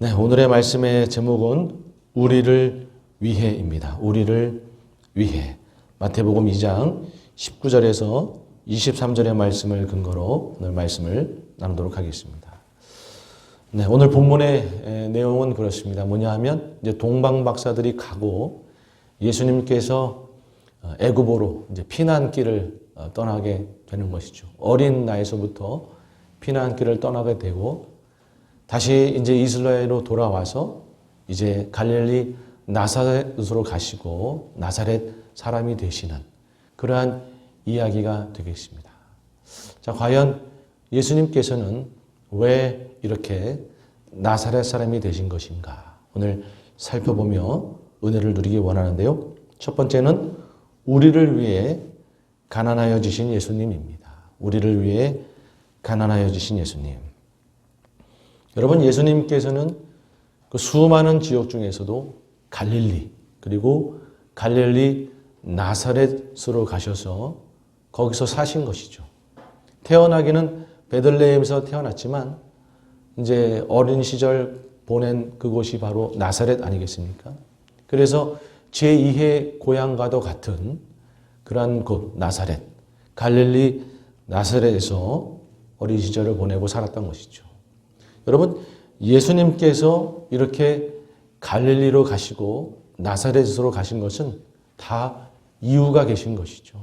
네, 오늘의 말씀의 제목은 우리를 위해입니다. 우리를 위해. 마태복음 2장 19절에서 23절의 말씀을 근거로 오늘 말씀을 나누도록 하겠습니다. 네, 오늘 본문의 에, 내용은 그렇습니다. 뭐냐 하면 이제 동방 박사들이 가고 예수님께서 어, 애굽으로 이제 피난길을 어, 떠나게 되는 것이죠. 어린 나이에서부터 피난길을 떠나게 되고 다시 이제 이스라엘로 돌아와서 이제 갈릴리 나사렛으로 가시고 나사렛 사람이 되시는 그러한 이야기가 되겠습니다. 자, 과연 예수님께서는 왜 이렇게 나사렛 사람이 되신 것인가? 오늘 살펴보며 은혜를 누리기 원하는데요. 첫 번째는 우리를 위해 가난하여 지신 예수님입니다. 우리를 위해 가난하여 지신 예수님. 여러분, 예수님께서는 그 수많은 지역 중에서도 갈릴리, 그리고 갈릴리 나사렛으로 가셔서 거기서 사신 것이죠. 태어나기는 베들레헴에서 태어났지만 이제 어린 시절 보낸 그곳이 바로 나사렛 아니겠습니까? 그래서 제2의 고향과도 같은 그러한 곳 나사렛, 갈릴리 나사렛에서 어린 시절을 보내고 살았던 것이죠. 여러분, 예수님께서 이렇게 갈릴리로 가시고 나사렛으로 가신 것은 다 이유가 계신 것이죠.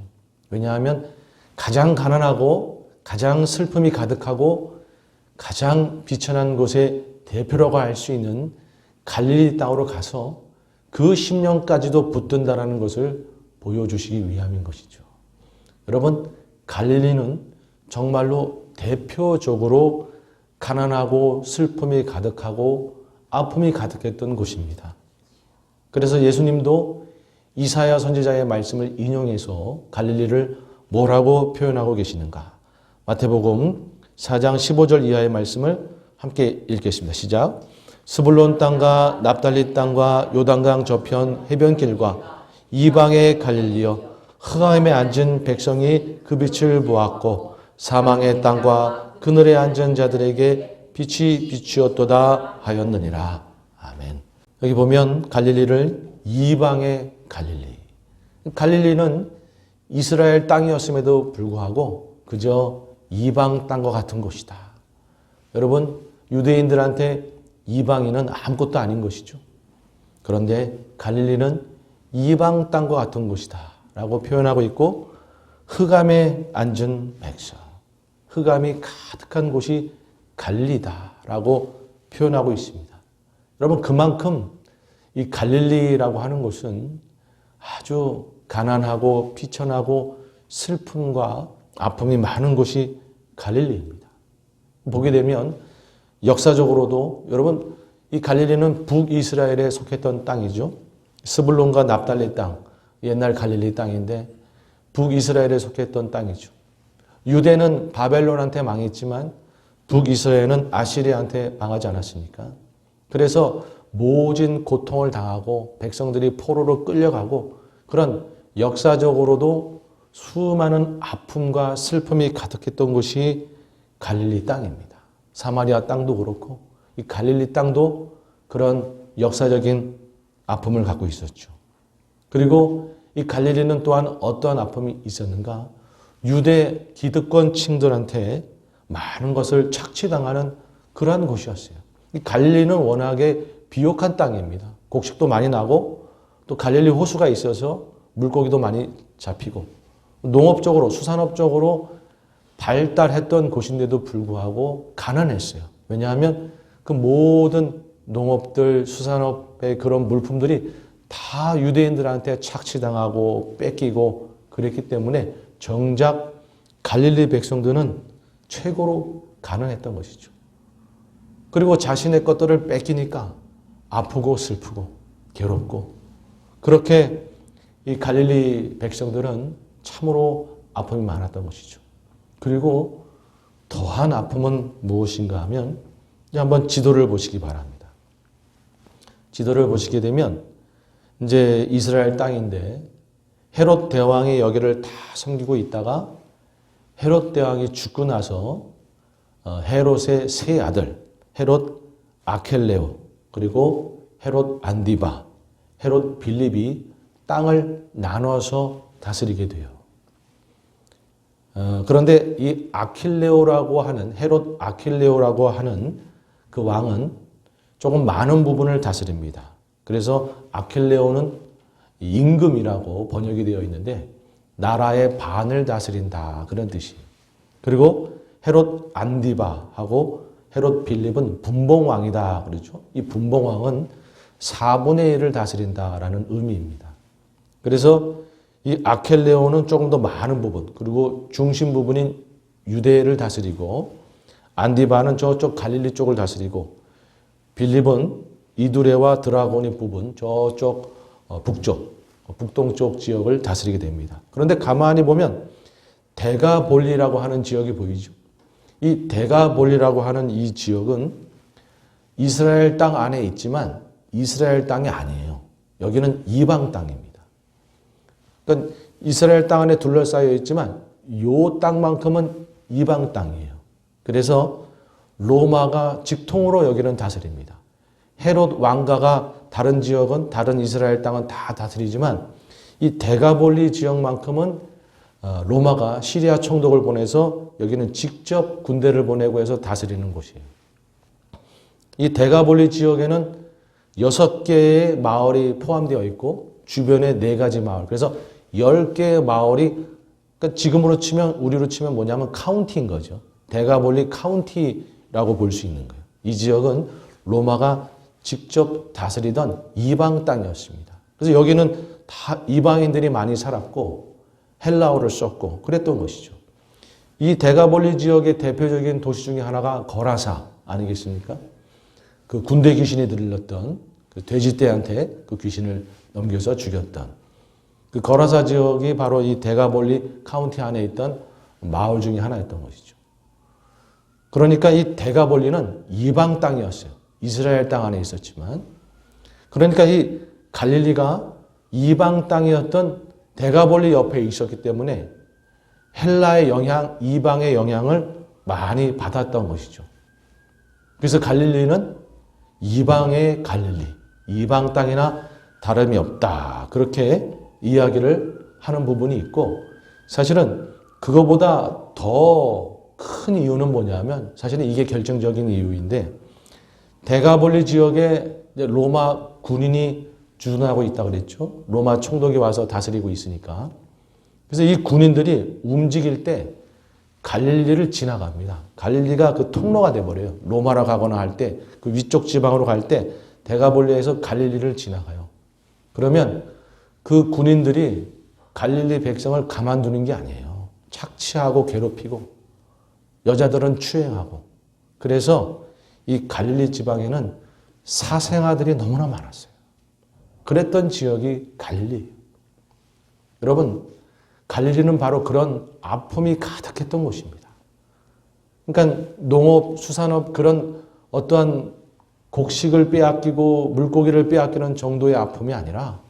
왜냐하면 가장 가난하고 가장 슬픔이 가득하고 가장 비천한 곳에 대표라고 할 수 있는 갈릴리 땅으로 가서 그 10년까지도 붙든다라는 것을 보여주시기 위함인 것이죠. 여러분, 갈릴리는 정말로 대표적으로 가난하고 슬픔이 가득하고 아픔이 가득했던 곳입니다. 그래서 예수님도 이사야 선지자의 말씀을 인용해서 갈릴리를 뭐라고 표현하고 계시는가? 마태복음 4장 15절 이하의 말씀을 함께 읽겠습니다. 시작. 스불론 땅과 납달리 땅과 요단강 저편 해변길과 이방의 갈릴리여 흑암에 앉은 백성이 그 빛을 보았고 사망의 땅과 그늘에 앉은 자들에게 빛이 비추었도다 하였느니라. 아멘. 여기 보면 갈릴리를 이방의 갈릴리. 갈릴리는 이스라엘 땅이었음에도 불구하고 그저 이방 땅과 같은 곳이다. 여러분, 유대인들한테 이방인은 아무것도 아닌 것이죠. 그런데 갈릴리는 이방 땅과 같은 곳이다. 라고 표현하고 있고, 흑암에 앉은 백성. 흑암이 가득한 곳이 갈리다. 라고 표현하고 있습니다. 여러분, 그만큼 이 갈릴리라고 하는 곳은 아주 가난하고 피천하고 슬픔과 아픔이 많은 곳이 갈릴리입니다. 보게 되면 역사적으로도 여러분 이 갈릴리는 북이스라엘에 속했던 땅이죠. 스불론과 납달리 땅, 옛날 갈릴리 땅인데 북이스라엘에 속했던 땅이죠. 유대는 바벨론한테 망했지만 북이스라엘은 아시리아한테 망하지 않았습니까? 그래서 모진 고통을 당하고 백성들이 포로로 끌려가고 그런 역사적으로도 수많은 아픔과 슬픔이 가득했던 곳이 갈릴리 땅입니다. 사마리아 땅도 그렇고 이 갈릴리 땅도 그런 역사적인 아픔을 갖고 있었죠. 그리고 이 갈릴리는 또한 어떠한 아픔이 있었는가? 유대 기득권층들한테 많은 것을 착취당하는 그러한 곳이었어요. 이 갈릴리는 워낙에 비옥한 땅입니다. 곡식도 많이 나고 또 갈릴리 호수가 있어서 물고기도 많이 잡히고 농업적으로 수산업적으로 발달했던 곳인데도 불구하고 가난했어요. 왜냐하면 그 모든 농업들 수산업의 그런 물품들이 다 유대인들한테 착취당하고 뺏기고 그랬기 때문에 정작 갈릴리 백성들은 최고로 가난했던 것이죠. 그리고 자신의 것들을 뺏기니까 아프고 슬프고 괴롭고 그렇게 이 갈릴리 백성들은 참으로 아픔이 많았던 것이죠. 그리고 더한 아픔은 무엇인가 하면 한번 지도를 보시기 바랍니다. 지도를 보시게 되면 이제 이스라엘 땅인데 헤롯 대왕이 여기를 다 섬기고 있다가 헤롯 대왕이 죽고 나서 어, 헤롯의 세 아들 헤롯 아켈레오 그리고 헤롯 안디바, 헤롯 빌립이 땅을 나눠서 다스리게 돼요. 어, 그런데 이 아킬레오라고 하는 헤롯 아킬레오라고 하는 그 왕은 조금 많은 부분을 다스립니다. 그래서 아킬레오는 임금이라고 번역이 되어 있는데 나라의 반을 다스린다 그런 뜻이에요. 그리고 헤롯 안디바하고 헤롯 빌립은 분봉왕이다 그렇죠. 이 분봉왕은 4분의 1을 다스린다라는 의미입니다. 그래서 이 아켈레오는 조금 더 많은 부분 그리고 중심 부분인 유대를 다스리고 안디바는 저쪽 갈릴리 쪽을 다스리고 빌립은 이두레와 드라고니 부분 저쪽 어, 북쪽 어, 북동쪽 지역을 다스리게 됩니다. 그런데 가만히 보면 대가볼리라고 하는 지역이 보이죠. 이 대가볼리라고 하는 이 지역은 이스라엘 땅 안에 있지만 이스라엘 땅이 아니에요. 여기는 이방 땅입니다. 그러니까 이스라엘 땅 안에 둘러싸여 있지만 요 땅만큼은 이방 땅이에요. 그래서 로마가 직통으로 여기는 다스립니다. 헤롯 왕가가 다른 지역은 다른 이스라엘 땅은 다 다스리지만 이 대가볼리 지역만큼은 어, 로마가 시리아 총독을 보내서 여기는 직접 군대를 보내고 해서 다스리는 곳이에요. 이 대가볼리 지역에는 여섯 개의 마을이 포함되어 있고 주변에 네 가지 마을. 그래서 열 개의 마을이 그러니까 지금으로 치면 우리로 치면 뭐냐면 카운티인 거죠. 대가볼리 카운티라고 볼 수 있는 거예요. 이 지역은 로마가 직접 다스리던 이방 땅이었습니다. 그래서 여기는 다 이방인들이 많이 살았고 헬라어를 썼고 그랬던 것이죠. 이 대가볼리 지역의 대표적인 도시 중에 하나가 거라사 아니겠습니까? 그 군대 귀신이 들렸던 그 돼지떼한테 그 귀신을 넘겨서 죽였던 그 거라사 지역이 바로 이 대가볼리 카운티 안에 있던 마을 중에 하나였던 것이죠. 그러니까 이 대가볼리는 이방 땅이었어요. 이스라엘 땅 안에 있었지만 그러니까 이 갈릴리가 이방 땅이었던 대가볼리 옆에 있었기 때문에 헬라의 영향, 이방의 영향을 많이 받았던 것이죠. 그래서 갈릴리는 이방의 갈릴리, 이방 땅이나 다름이 없다. 그렇게 이야기를 하는 부분이 있고 사실은 그거보다 더 큰 이유는 뭐냐면 사실은 이게 결정적인 이유인데 대가볼리 지역에 로마 군인이 주둔하고 있다 그랬죠. 로마 총독이 와서 다스리고 있으니까. 그래서 이 군인들이 움직일 때 갈릴리를 지나갑니다. 갈릴리가 그 통로가 돼 버려요. 로마로 가거나 할 때 그 위쪽 지방으로 갈 때 대가볼리에서 갈릴리를 지나가요. 그러면 그 군인들이 갈릴리 백성을 가만두는 게 아니에요. 착취하고 괴롭히고 여자들은 추행하고 그래서 이 갈릴리 지방에는 사생아들이 너무나 많았어요. 그랬던 지역이 갈릴리. 여러분, 갈릴리는 바로 그런 아픔이 가득했던 곳입니다. 그러니까 농업, 수산업 그런 어떠한 곡식을 빼앗기고 물고기를 빼앗기는 정도의 아픔이 아니라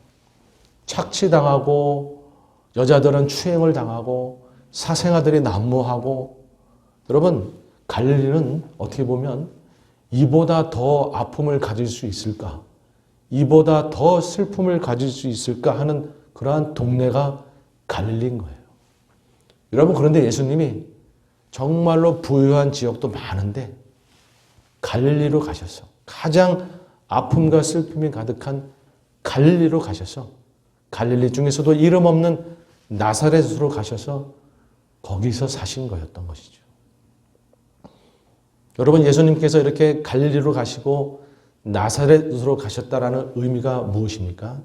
착취당하고 여자들은 추행을 당하고 사생아들이 난무하고 여러분 갈릴리는 어떻게 보면 이보다 더 아픔을 가질 수 있을까? 이보다 더 슬픔을 가질 수 있을까 하는 그러한 동네가 갈릴리인 거예요. 여러분 그런데 예수님이 정말로 부유한 지역도 많은데 갈릴리로 가셔서 가장 아픔과 슬픔이 가득한 갈릴리로 가셔서 갈릴리 중에서도 이름 없는 나사렛으로 가셔서 거기서 사신 거였던 것이죠. 여러분 예수님께서 이렇게 갈릴리로 가시고 나사렛으로 가셨다라는 의미가 무엇입니까?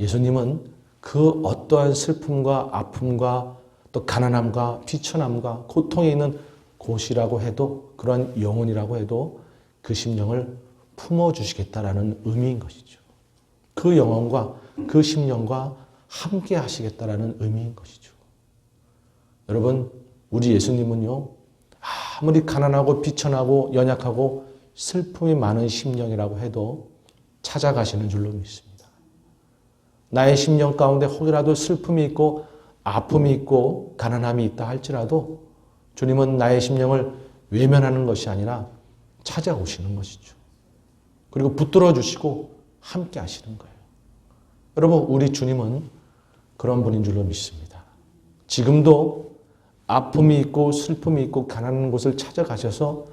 예수님은 그 어떠한 슬픔과 아픔과 또 가난함과 비천함과 고통이 있는 곳이라고 해도 그러한 영혼이라고 해도 그 심령을 품어 주시겠다라는 의미인 것이죠. 그 영혼과 그 심령과 함께 하시겠다라는 의미인 것이죠. 여러분, 우리 예수님은요, 아무리 가난하고 비천하고 연약하고 슬픔이 많은 심령이라고 해도 찾아가시는 줄로 믿습니다. 나의 심령 가운데 혹이라도 슬픔이 있고 아픔이 있고 가난함이 있다 할지라도 주님은 나의 심령을 외면하는 것이 아니라 찾아오시는 것이죠. 그리고 붙들어 주시고 함께 하시는 거예요. 여러분, 우리 주님은 그런 분인 줄로 믿습니다. 지금도 아픔이 있고 슬픔이 있고 가난한 곳을 찾아가셔서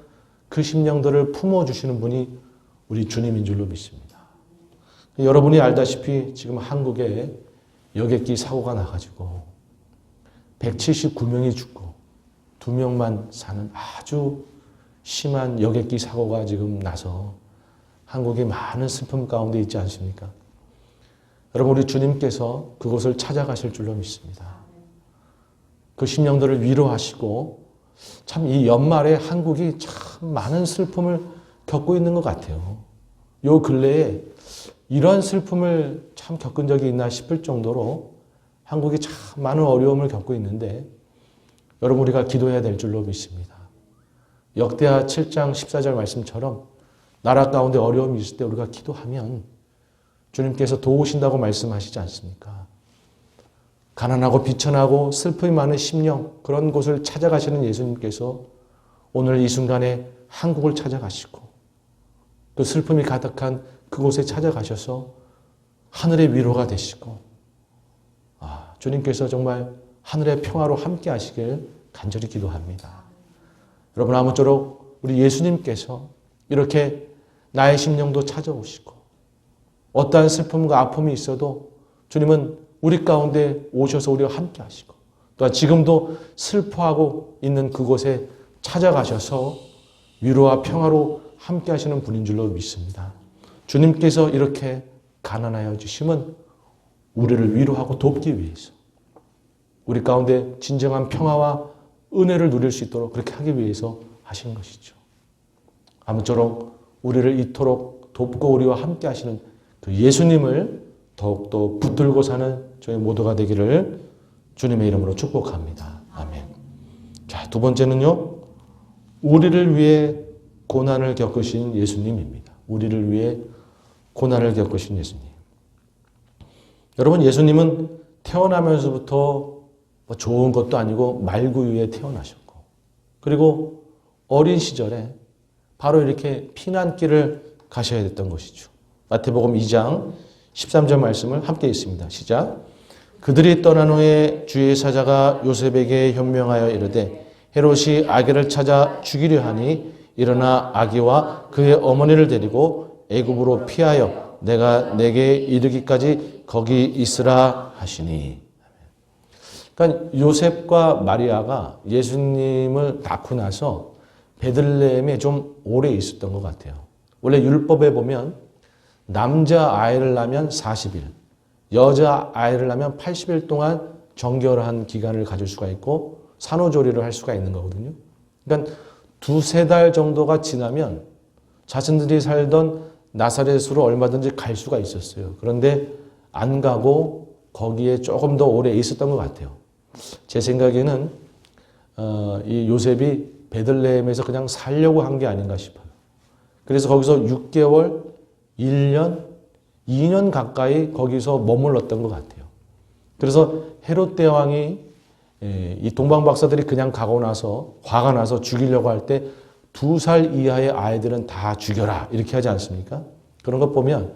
그 심령들을 품어주시는 분이 우리 주님인 줄로 믿습니다. 여러분이 알다시피 지금 한국에 여객기 사고가 나가지고 179명이 죽고 2명만 사는 아주 심한 여객기 사고가 지금 나서 한국이 많은 슬픔 가운데 있지 않습니까? 여러분, 우리 주님께서 그곳을 찾아가실 줄로 믿습니다. 그 심령들을 위로하시고 참 이 연말에 한국이 참 많은 슬픔을 겪고 있는 것 같아요. 요 근래에 이러한 슬픔을 참 겪은 적이 있나 싶을 정도로 한국이 참 많은 어려움을 겪고 있는데 여러분 우리가 기도해야 될 줄로 믿습니다. 역대하 7장 14절 말씀처럼 나라 가운데 어려움이 있을 때 우리가 기도하면 주님께서 도우신다고 말씀하시지 않습니까? 가난하고 비천하고 슬픔이 많은 심령 그런 곳을 찾아가시는 예수님께서 오늘 이 순간에 한국을 찾아가시고 그 슬픔이 가득한 그곳에 찾아가셔서 하늘의 위로가 되시고 아, 주님께서 정말 하늘의 평화로 함께 하시길 간절히 기도합니다. 여러분 아무쪼록 우리 예수님께서 이렇게 나의 심령도 찾아오시고 어떠한 슬픔과 아픔이 있어도 주님은 우리 가운데 오셔서 우리와 함께 하시고 또한 지금도 슬퍼하고 있는 그곳에 찾아가셔서 위로와 평화로 함께 하시는 분인 줄로 믿습니다. 주님께서 이렇게 가난하여 주심은 우리를 위로하고 돕기 위해서 우리 가운데 진정한 평화와 은혜를 누릴 수 있도록 그렇게 하기 위해서 하신 것이죠. 아무쪼록 우리를 이토록 돕고 우리와 함께 하시는 그 예수님을 더욱더 붙들고 사는 저희 모두가 되기를 주님의 이름으로 축복합니다. 아멘. 자, 두 번째는요. 우리를 위해 고난을 겪으신 예수님입니다. 우리를 위해 고난을 겪으신 예수님. 여러분, 예수님은 태어나면서부터 뭐 좋은 것도 아니고 말구유에 태어나셨고, 그리고 어린 시절에 바로 이렇게 피난길을 가셔야 됐던 것이죠. 마태복음 2장 13절 말씀을 함께 있습니다. 시작. 그들이 떠난 후에 주의 사자가 요셉에게 현명하여 이르되 헤롯이 아기를 찾아 죽이려 하니 일어나 아기와 그의 어머니를 데리고 애굽으로 피하여 내가 내게 이르기까지 거기 있으라 하시니. 그러니까 요셉과 마리아가 예수님을 낳고 나서 베들레헴에 좀 오래 있었던 것 같아요. 원래 율법에 보면 남자 아이를 낳으면 40일, 여자 아이를 낳으면 80일 동안 정결한 기간을 가질 수가 있고 산후조리를 할 수가 있는 거거든요. 그러니까 두세 달 정도가 지나면 자신들이 살던 나사렛으로 얼마든지 갈 수가 있었어요. 그런데 안 가고 거기에 조금 더 오래 있었던 것 같아요. 제 생각에는 어, 이 요셉이 베들레헴에서 그냥 살려고 한 게 아닌가 싶어요. 그래서 거기서 6개월, 1년, 2년 가까이 거기서 머물렀던 것 같아요. 그래서 헤롯 대왕이 예, 이 동방 박사들이 그냥 가고 나서 화가 나서 죽이려고 할 때 두 살 이하의 아이들은 다 죽여라 이렇게 하지 않습니까? 그런 것 보면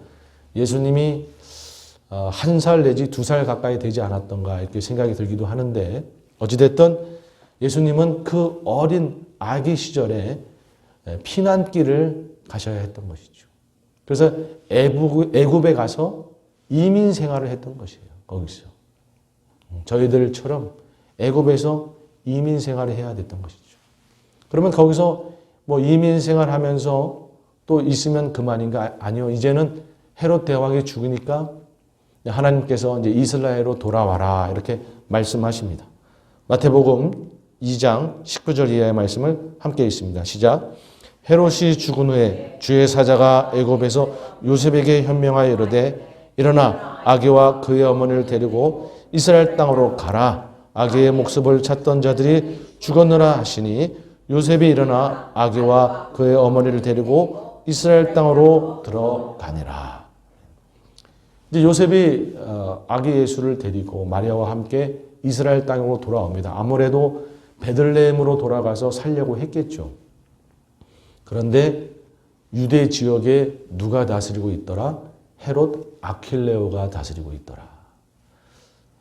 예수님이 어, 한살 내지 두 살 가까이 되지 않았던가 이렇게 생각이 들기도 하는데 어찌됐든 예수님은 그 어린 아기 시절에 예, 피난길을 가셔야 했던 것이죠. 그래서 애굽에 가서 이민 생활을 했던 것이에요. 거기서. 저희들처럼 애굽에서 이민 생활을 해야 됐던 것이죠. 그러면 거기서 뭐 이민 생활하면서 또 있으면 그만인가? 아니요. 이제는 헤롯 대왕이 죽으니까 하나님께서 이제 이스라엘로 돌아와라 이렇게 말씀하십니다. 마태복음 2장 19절 이하의 말씀을 함께 있습니다. 시작. 헤롯이 죽은 후에 주의 사자가 애굽에서 요셉에게 현명하여 이르되 일어나 아기와 그의 어머니를 데리고 이스라엘 땅으로 가라. 아기의 목숨을 찾던 자들이 죽었느라 하시니 요셉이 일어나 아기와 그의 어머니를 데리고 이스라엘 땅으로 들어가니라. 이제 요셉이 어, 아기 예수를 데리고 마리아와 함께 이스라엘 땅으로 돌아옵니다. 아무래도 베들레헴으로 돌아가서 살려고 했겠죠. 그런데 유대 지역에 누가 다스리고 있더라? 헤롯 아킬레오가 다스리고 있더라.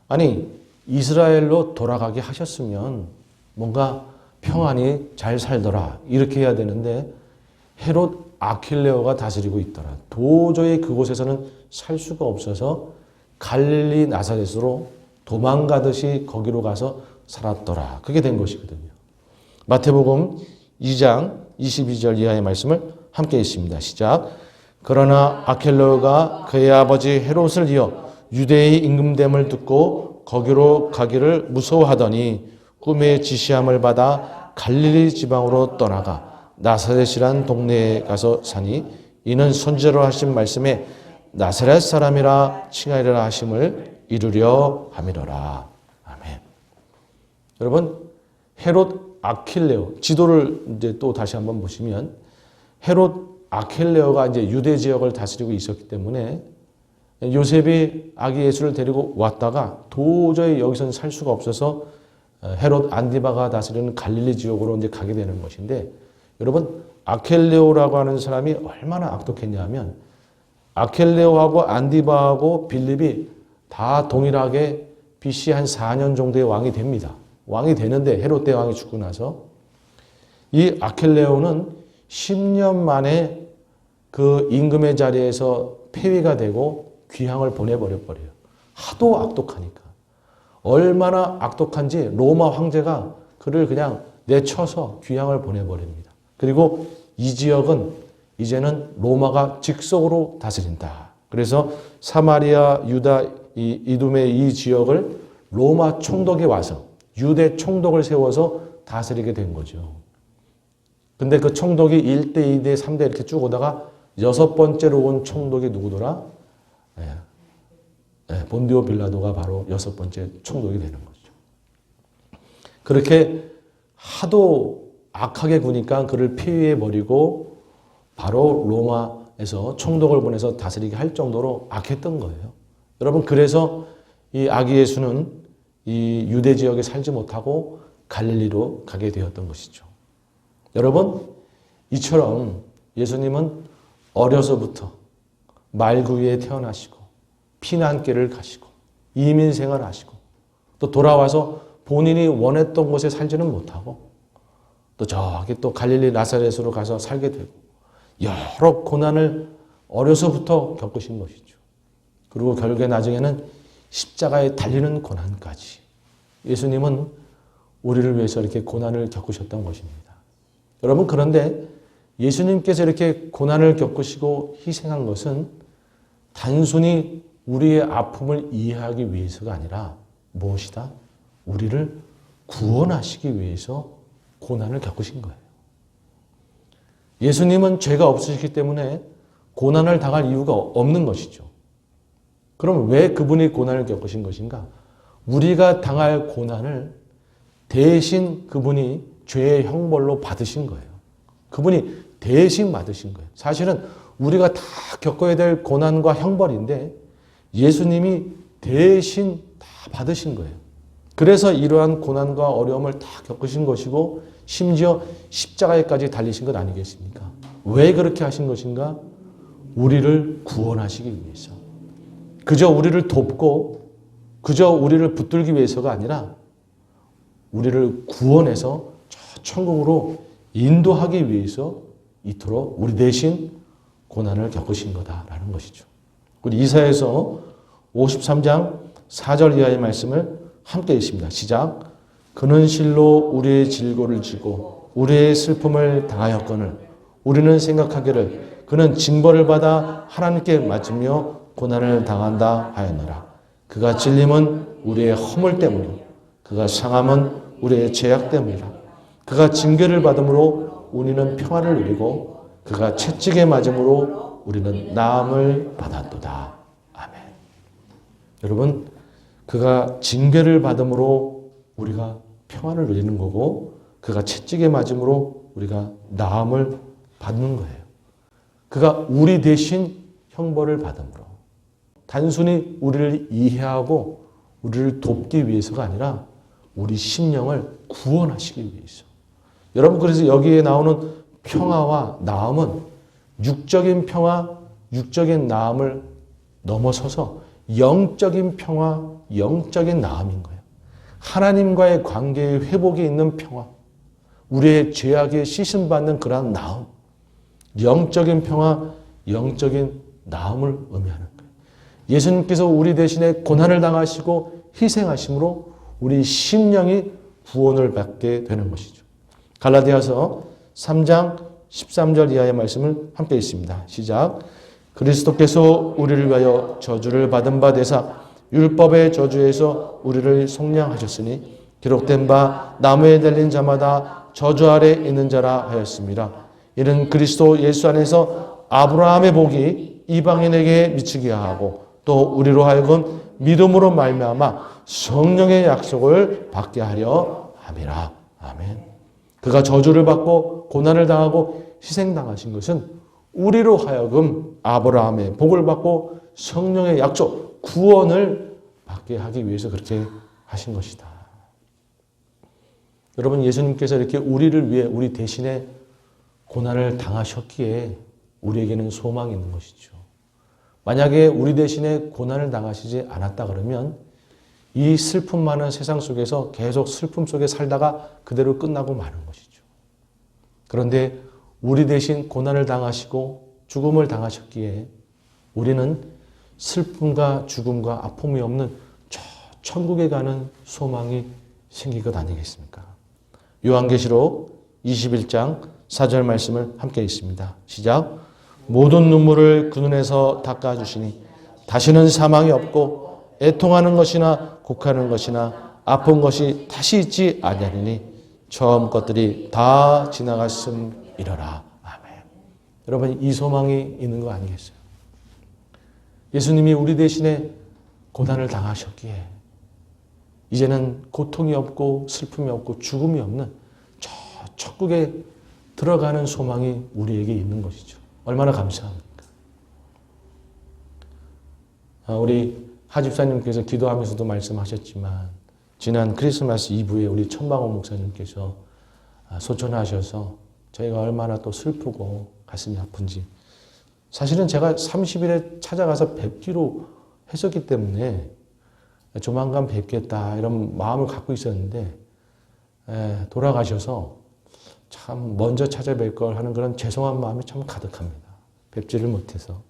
아니 이스라엘로 돌아가게 하셨으면 뭔가 평안히 잘 살더라 이렇게 해야 되는데 헤롯 아킬레오가 다스리고 있더라. 도저히 그곳에서는 살 수가 없어서 갈릴리 나사렛으로 도망가듯이 거기로 가서 살았더라. 그게 된 것이거든요. 마태복음 2장 22절 이하의 말씀을 함께 읽습니다. 시작. 그러나 아켈레오가 그의 아버지 헤롯을 이어 유대의 임금됨을 듣고 거기로 가기를 무서워하더니 꿈의 지시함을 받아 갈릴리 지방으로 떠나가 나사렛이란 동네에 가서 사니 이는 선제로 하신 말씀에 나사렛 사람이라 칭하리라 하심을 이루려 함이로라. 아멘. 여러분 헤롯 아킬레오 지도를 이제 또 다시 한번 보시면 헤롯 아킬레오가 이제 유대 지역을 다스리고 있었기 때문에 요셉이 아기 예수를 데리고 왔다가 도저히 여기서는 살 수가 없어서 헤롯 안디바가 다스리는 갈릴리 지역으로 이제 가게 되는 것인데 여러분 아켈레오라고 하는 사람이 얼마나 악독했냐면 아켈레오하고 안디바하고 빌립이 다 동일하게 BC 한 4년 정도의 왕이 됩니다. 왕이 되는데 헤롯 대왕이 죽고 나서 이 아켈레오는 10년 만에 그 임금의 자리에서 폐위가 되고 귀향을 보내버려 버려요. 하도 악독하니까. 얼마나 악독한지 로마 황제가 그를 그냥 내쳐서 귀향을 보내버립니다. 그리고 이 지역은 이제는 로마가 직속으로 다스린다. 그래서 사마리아, 유다, 이, 이둠의 이 지역을 로마 총독이 와서 유대 총독을 세워서 다스리게 된 거죠. 근데 그 총독이 1대, 2대, 3대 이렇게 쭉 오다가 여섯 번째로 온 총독이 누구더라? 예. 예, 본디오 빌라도가 바로 여섯 번째 총독이 되는 거죠. 그렇게 하도 악하게 구니까 그를 폐위해 버리고 바로 로마에서 총독을 보내서 다스리게 할 정도로 악했던 거예요. 여러분 그래서 이 아기 예수는 이 유대 지역에 살지 못하고 갈릴리로 가게 되었던 것이죠. 여러분 이처럼 예수님은 어려서부터 말구위에 태어나시고 피난길을 가시고 이민 생활하시고 또 돌아와서 본인이 원했던 곳에 살지는 못하고 또 저기 또 갈릴리 나사렛으로 가서 살게 되고 여러 고난을 어려서부터 겪으신 것이죠. 그리고 결국에 나중에는 십자가에 달리는 고난까지 예수님은 우리를 위해서 이렇게 고난을 겪으셨던 것입니다. 여러분 그런데 예수님께서 이렇게 고난을 겪으시고 희생한 것은 단순히 우리의 아픔을 이해하기 위해서가 아니라 무엇이다? 우리를 구원하시기 위해서 고난을 겪으신 거예요. 예수님은 죄가 없으시기 때문에 고난을 당할 이유가 없는 것이죠. 그럼 왜 그분이 고난을 겪으신 것인가? 우리가 당할 고난을 대신 그분이 죄의 형벌로 받으신 거예요. 그분이 대신 받으신 거예요. 사실은 우리가 다 겪어야 될 고난과 형벌인데 예수님이 대신 다 받으신 거예요. 그래서 이러한 고난과 어려움을 다 겪으신 것이고 심지어 십자가에까지 달리신 것 아니겠습니까? 왜 그렇게 하신 것인가? 우리를 구원하시기 위해서. 그저 우리를 돕고 그저 우리를 붙들기 위해서가 아니라 우리를 구원해서 저 천국으로 인도하기 위해서 이토록 우리 대신 고난을 겪으신 거다라는 것이죠. 우리 이사에서 53장 4절 이하의 말씀을 함께 읽습니다. 시작. 그는 실로 우리의 질고를 지고 우리의 슬픔을 당하였거늘 우리는 생각하기를 그는 징벌을 받아 하나님께 맞으며 고난을 당한다 하였노라. 그가 찔림은 우리의 허물 때문이요 그가 상함은 우리의 죄악 때문이라. 그가 징계를 받음으로 우리는 평화를 누리고 그가 채찍에 맞음으로 우리는 나음을 받았도다. 아멘. 여러분, 그가 징계를 받음으로 우리가 평화를 누리는 거고 그가 채찍에 맞음으로 우리가 나음을 받는 거예요. 그가 우리 대신 형벌을 받음으로 단순히 우리를 이해하고 우리를 돕기 위해서가 아니라 우리 심령을 구원하시기 위해서. 여러분 그래서 여기에 나오는 평화와 나음은 육적인 평화, 육적인 나음을 넘어서서 영적인 평화, 영적인 나음인 거예요. 하나님과의 관계의 회복이 있는 평화, 우리의 죄악에 씻음받는 그러한 나음, 영적인 평화, 영적인 나음을 의미하는 거예요. 예수님께서 우리 대신에 고난을 당하시고 희생하심으로 우리 심령이 구원을 받게 되는 것이죠. 갈라디아서 3장 13절 이하의 말씀을 함께 읽습니다. 시작. 그리스도께서 우리를 위하여 저주를 받은 바 되사 율법의 저주에서 우리를 속량하셨으니 기록된 바 나무에 달린 자마다 저주 아래 있는 자라 하였습니다. 이는 그리스도 예수 안에서 아브라함의 복이 이방인에게 미치게 하고 또 우리로 하여금 믿음으로 말미암아 성령의 약속을 받게 하려 함이라. 아멘. 그가 저주를 받고 고난을 당하고 희생당하신 것은 우리로 하여금 아브라함의 복을 받고 성령의 약속, 구원을 받게 하기 위해서 그렇게 하신 것이다. 여러분, 예수님께서 이렇게 우리를 위해 우리 대신에 고난을 당하셨기에 우리에게는 소망이 있는 것이죠. 만약에 우리 대신에 고난을 당하시지 않았다 그러면 이 슬픔 많은 세상 속에서 계속 슬픔 속에 살다가 그대로 끝나고 마는 것이죠. 그런데 우리 대신 고난을 당하시고 죽음을 당하셨기에 우리는 슬픔과 죽음과 아픔이 없는 저 천국에 가는 소망이 생길 것 아니겠습니까? 요한계시록 21장 4절 말씀을 함께 읽습니다. 시작. 모든 눈물을 그 눈에서 닦아주시니 다시는 사망이 없고 애통하는 것이나 곡하는 것이나 아픈 것이 다시 있지 아니하니 처음 것들이 다 지나갔음 이러라. 아멘. 여러분 이 소망이 있는 거 아니겠어요? 예수님이 우리 대신에 고난을 당하셨기에 이제는 고통이 없고 슬픔이 없고 죽음이 없는 저 천국에 들어가는 소망이 우리에게 있는 것이죠. 얼마나 감사합니까? 아, 우리 하집사님께서 기도하면서도 말씀하셨지만 지난 크리스마스 이브에 우리 천방호 목사님께서 아, 소천하셔서 저희가 얼마나 또 슬프고 가슴이 아픈지 사실은 제가 30일에 찾아가서 뵙기로 했었기 때문에 조만간 뵙겠다 이런 마음을 갖고 있었는데 돌아가셔서 참 먼저 찾아뵐 걸 하는 그런 죄송한 마음이 참 가득합니다. 뵙지를 못해서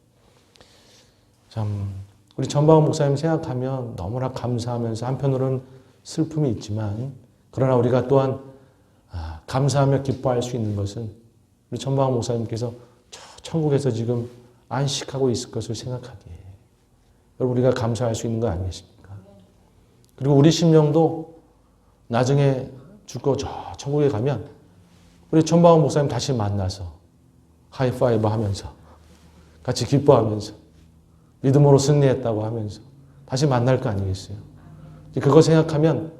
참 우리 전방원 목사님 생각하면 너무나 감사하면서 한편으로는 슬픔이 있지만 그러나 우리가 또한 아, 감사하며 기뻐할 수 있는 것은 우리 전방원 목사님께서 천국에서 지금 안식하고 있을 것을 생각하기에 여러분 우리가 감사할 수 있는 거 아니겠습니까? 그리고 우리 심령도 나중에 죽고 저 천국에 가면 우리 천방원 목사님 다시 만나서 하이파이브 하면서 같이 기뻐하면서 믿음으로 승리했다고 하면서 다시 만날 거 아니겠어요? 그거 생각하면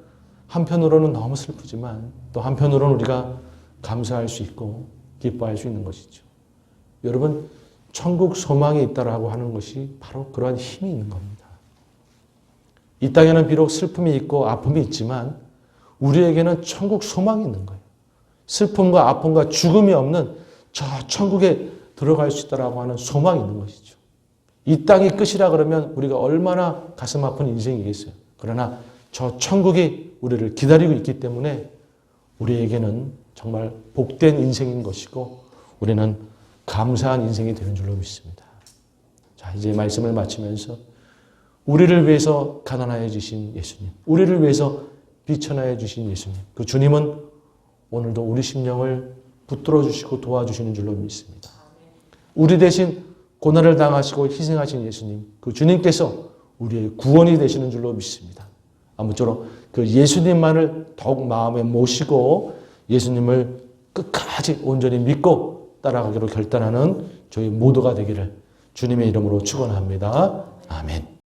한편으로는 너무 슬프지만 또 한편으로는 우리가 감사할 수 있고 기뻐할 수 있는 것이죠. 여러분, 천국 소망이 있다라고 하는 것이 바로 그러한 힘이 있는 겁니다. 이 땅에는 비록 슬픔이 있고 아픔이 있지만 우리에게는 천국 소망이 있는 거예요. 슬픔과 아픔과 죽음이 없는 저 천국에 들어갈 수 있다라고 하는 소망이 있는 것이죠. 이 땅이 끝이라 그러면 우리가 얼마나 가슴 아픈 인생이겠어요. 그러나 저 천국이 우리를 기다리고 있기 때문에 우리에게는 정말 복된 인생인 것이고 우리는 감사한 인생이 되는 줄로 믿습니다. 자, 이제 말씀을 마치면서 우리를 위해서 가난하여 주신 예수님, 우리를 위해서 비천하여 주신 예수님, 그 주님은 오늘도 우리 심령을 붙들어 주시고 도와주시는 줄로 믿습니다. 우리 대신 고난을 당하시고 희생하신 예수님, 그 주님께서 우리의 구원이 되시는 줄로 믿습니다. 아무쪼록 그 예수님만을 더욱 마음에 모시고 예수님을 끝까지 온전히 믿고 따라가기로 결단하는 저희 모두가 되기를 주님의 이름으로 축원합니다. 아멘.